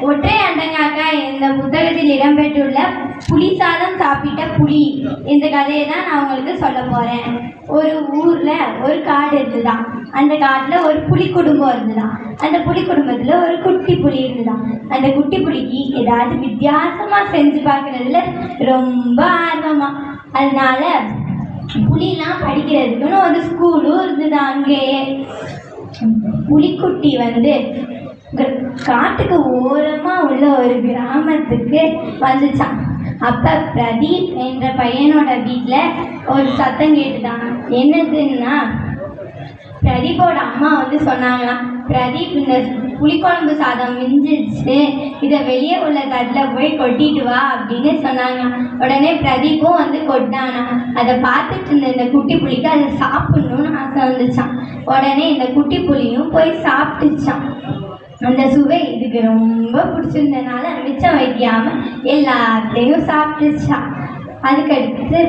ஒற்றை அண்டங்காக்கா இந்த புத்தகத்தில் இடம்பெற்றுள்ள புலி சாதம் சாப்பிட்ட புலி இந்த கதையை தான் நான் உங்களுக்கு சொல்ல போகிறேன் ஒரு ஊரில் ஒரு காடு இருந்துதான். அந்த காட்டில் ஒரு புலி குடும்பம் இருந்துதான். அந்த புலி குடும்பத்தில் ஒரு குட்டி புலி இருந்துதான். அந்த குட்டி புலிக்கு ஏதாவது வித்தியாசமாக செஞ்சு பார்க்குறதுல ரொம்ப ஆர்வமாக அதனால புலிலாம் படிக்கிறதுக்குன்னு ஒரு ஸ்கூலும் இருந்துதான் அங்கேயே. புலிக்குட்டி வந்து காட்டுக்கு ஓரமாக உள்ள ஒரு கிராமத்துக்கு வந்துச்சான் அப்போ பிரதீப் என்ற பையனோட வீட்டில் ஒரு சத்தம் கேட்டுதான். என்னதுன்னா பிரதீப்போட அம்மா வந்து சொன்னாங்களாம் பிரதீப் இந்த புளிக்குழம்பு சாதம் மிஞ்சிச்சு இதை வெளியே உள்ள தட்டில் போய் கொட்டிட்டு வா அப்படின்னு சொன்னாங்க உடனே பிரதீப்பும் வந்து கொட்டானா அதை பார்த்துட்டு இருந்த இந்த குட்டி புலிக்கு அதை சாப்பிட்ணுன்னு ஆசை வந்துச்சான் உடனே இந்த குட்டி புலியும் போய் சாப்பிட்டுச்சான் அந்த சுவை இதுக்கு ரொம்ப பிடிச்சிருந்தனால மிச்சம் வைக்காம எல்லாத்தையும் சாப்பிட்டுச்சான் அதுக்கடுத்து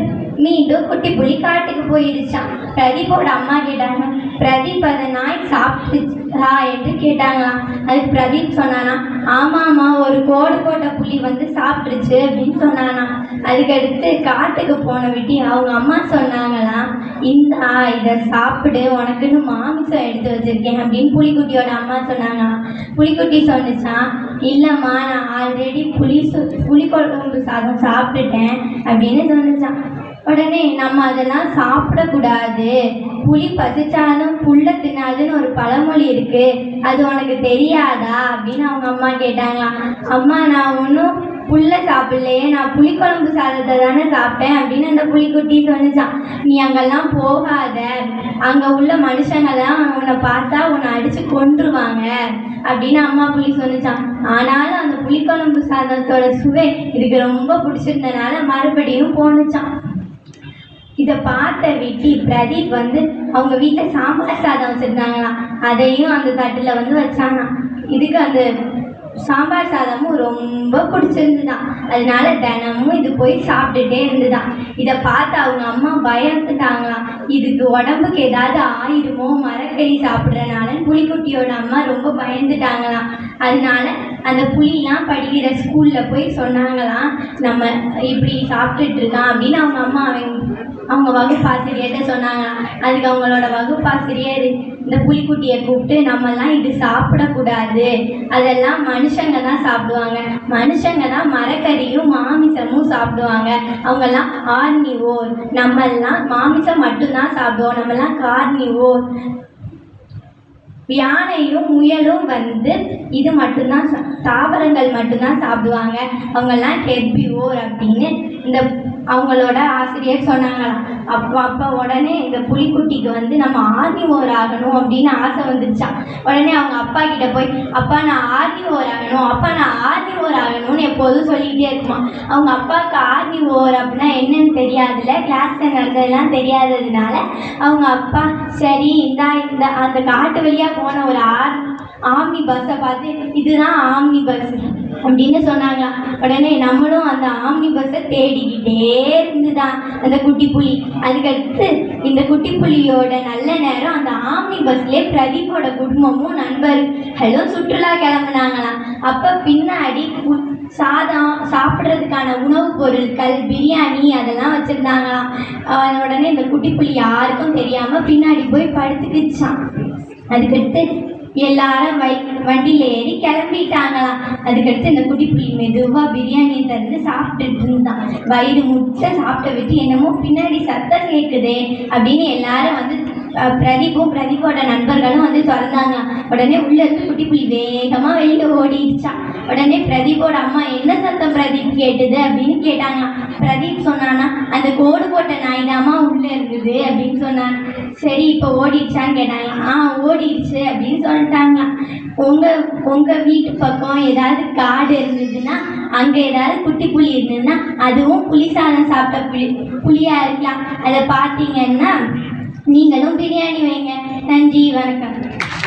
மீண்டும் குட்டி புலி காட்டுக்கு போயிடுச்சான் பிரதீப்போட அம்மா கேட்டாங்க பிரதீப் அதை நாய் சாப்பிட்டுச்சு. என்று கேட்டாங்களாம். அதுக்கு பிரதீப் சொன்னானா ஆமாம்மா ஒரு கோடு போட்ட புலி வந்து சாப்பிட்டுருச்சு அப்படின்னு சொன்னானா அதுக்கடுத்து காட்டுக்கு போன விட்டி அவங்க அம்மா சொன்னாங்களாம் இந்த இதை சாப்பிடு உனக்குன்னு மாமிசம் எடுத்து வச்சிருக்கேன் அப்படின்னு புலிக்குட்டியோட அம்மா சொன்னாங்களாம். புலிக்குட்டி சொன்னிச்சான் இல்லைம்மா நான் ஆல்ரெடி புளி சு புளிக்குழம்பு சாதம் சாப்பிட்டுட்டேன் அப்படின்னு சொன்னிச்சான் உடனே நம்ம அதெல்லாம் சாப்பிடக்கூடாது. புலி பசிச்சாலும் புல்ல தின்னாதுன்னு ஒரு பழமொழி இருக்கு. அது உனக்கு தெரியாதா? அப்படின்னு அவங்க அம்மா கேட்டாங்களாம். அம்மா நான் ஒன்றும் புல்ல சாப்பிடலையே. நான் புளிக்குழம்பு சாதத்தை தானே சாப்பிட்டேன் அப்படின்னு அந்த புளிக்குட்டி சொன்னிச்சான் நீ அங்கெல்லாம் போகாத. அங்கே உள்ள மனுஷங்கெல்லாம் உன்னை பார்த்தா உன்னை அடித்து கொண்டுருவாங்க அப்படின்னு அம்மா புலி சொன்னிச்சான் ஆனாலும் அந்த புளிக்குழம்பு சாதத்தோட சுவை இதுக்கு ரொம்ப பிடிச்சிருந்தனால மறுபடியும் போணுச்சான் இதை பார்த்த விட்டி பிரதீப் வந்து அவங்க வீட்டில் சாம்பார் சாதம் வச்சுருந்தாங்களாம். அதையும் அந்த தட்டில் வந்து வச்சாங்களாம். இதுக்கு அந்த சாம்பார் சாதமும் ரொம்ப பிடிச்சிருந்துதான் அதனால தினமும் இது போய் சாப்பிட்டுட்டே இருந்துதான் இதை பார்த்து அவங்க அம்மா பயந்துட்டாங்களாம். இதுக்கு உடம்புக்கு ஏதாவது ஆயிருமோ மரக்கறி சாப்பிட்றனால புலிக்குட்டியோட அம்மா ரொம்ப பயந்துட்டாங்களாம். அதனால அந்த புலிலாம் படிக்கிற ஸ்கூலில் போய் சொன்னாங்களாம் நம்ம இப்படி சாப்பிட்டுட்டு இருக்கான் அப்படின்னு அவங்க அம்மா அவங்க அவங்க வகுப்பாசிரியர்கிட்ட சொன்னாங்களாம். அதுக்கு அவங்களோட வகுப்பாசிரியர் இந்த புலிக்குட்டியை கூப்பிட்டு நம்மலாம் இது சாப்பிடக்கூடாது. அதெல்லாம் மனுஷங்க தான் சாப்பிடுவாங்க. மனுஷங்க தான் மரக்கறியும் மாமிசமும் சாப்பிடுவாங்க. அவங்கெல்லாம் ஆர்னிவோர் நம்மெல்லாம் மாமிசம் மட்டும்தான் சாப்பிடுவோம். நம்மெல்லாம் கார்னிவோர் யானையும் முயலும் வந்து இது மட்டும்தான் சா- தாவரங்கள் மட்டும்தான் சாப்பிடுவாங்க. அவங்கெல்லாம் ஹெர்பிவோர் அப்படின்னு இந்த அவங்களோட ஆசிரியர் சொன்னாங்களாம். அப்போ அப்போ உடனே இந்த புலிக்குட்டிக்கு வந்து நம்ம ஆர்னிவோர் ஆகணும் அப்படின்னு ஆசை வந்துருச்சான் உடனே அவங்க அப்பா கிட்ட போய் அப்பா நான் ஆர்னிவோர் ஆகணும் அப்பா நான் ஆர்னிவோர் ஆகணும்னு எப்போதும் சொல்லிக்கிட்டே இருக்குமா அவங்க அப்பாவுக்கு ஆர்னிவோர் அப்படின்னா என்னன்னு தெரியாதுல்ல. கிளாஸில் நடந்ததெல்லாம் தெரியாததுனால அவங்க அப்பா சரி இந்தா இந்த அந்த காட்டு வழியாக போன ஒரு ஆர் ஆம்னி பஸ்ஸை பார்த்து இதுதான் ஆம்னி பஸ் அப்படின்னு சொன்னாங்களாம் உடனே நம்மளும் அந்த ஆம்னி பஸ்ஸை தேடிக்கிட்டே இருந்துதான். அந்த குட்டி புலி. அதுக்கடுத்து இந்த குட்டி புலியோட நல்ல நேரம் அந்த ஆம்னி பஸ்லேயே பிரதீப்போட குடும்பமும் நண்பர்களும் சுற்றுலா கிளம்புனாங்களாம் அப்போ பின்னாடி கு- சாதம் சாப்பிட்றதுக்கான உணவுப் பொருட்கள் பிரியாணி அதெல்லாம் வச்சுருந்தாங்களாம். உடனே இந்த குட்டி புலி யாருக்கும் தெரியாமல் பின்னாடி போய் படுத்துக்கிச்சான் அதுக்கடுத்து எல்லாரும் வை வண்டியில் ஏறி கிளம்பிட்டாங்களாம். அதுக்கடுத்து இந்த குட்டி புள்ளி மெதுவாக பிரியாணி தந்து சாப்பிட்டுட்டு இருந்தான். வயிறு முட்டை சாப்பிட்ட விட்டு என்னமோ பின்னாடி சத்தம் கேட்குதே அப்படின்னு எல்லாரும் வந்து பிரதீப்பும் பிரதீப்போட நண்பர்களும் வந்து திறந்தாங்க உடனே உள்ள இருந்து குட்டி புள்ளி வேகமாக வெளியில் ஓடிடுச்சான் பிரதீப்போட அம்மா என்ன சத்தம் பிரதீப் கேட்டது அப்படின்னு கேட்டாங்க பிரதீப் சொன்னானா அந்த கோடு போட்ட நாய் தாம்மா உள்ளே இருந்தது அப்படின்னு சொன்னான். சரி இப்போ ஓடிடுச்சான்னு கேட்டாங்க. ஆ ஓடிடுச்சு அப்படின்னு சொல்லிட்டாங்க உங்கள் உங்கள் வீட்டு பக்கம் ஏதாவது காடு இருந்ததுன்னா அங்கே ஏதாவது குட்டி புலி இருந்ததுன்னா அதுவும் புளி சாதம் சாப்பிட்ட புலி புளியாக இருக்கலாம். அதை பார்த்தீங்கன்னா நீங்களும் பிரியாணி வைங்க. நன்றி வணக்கம்.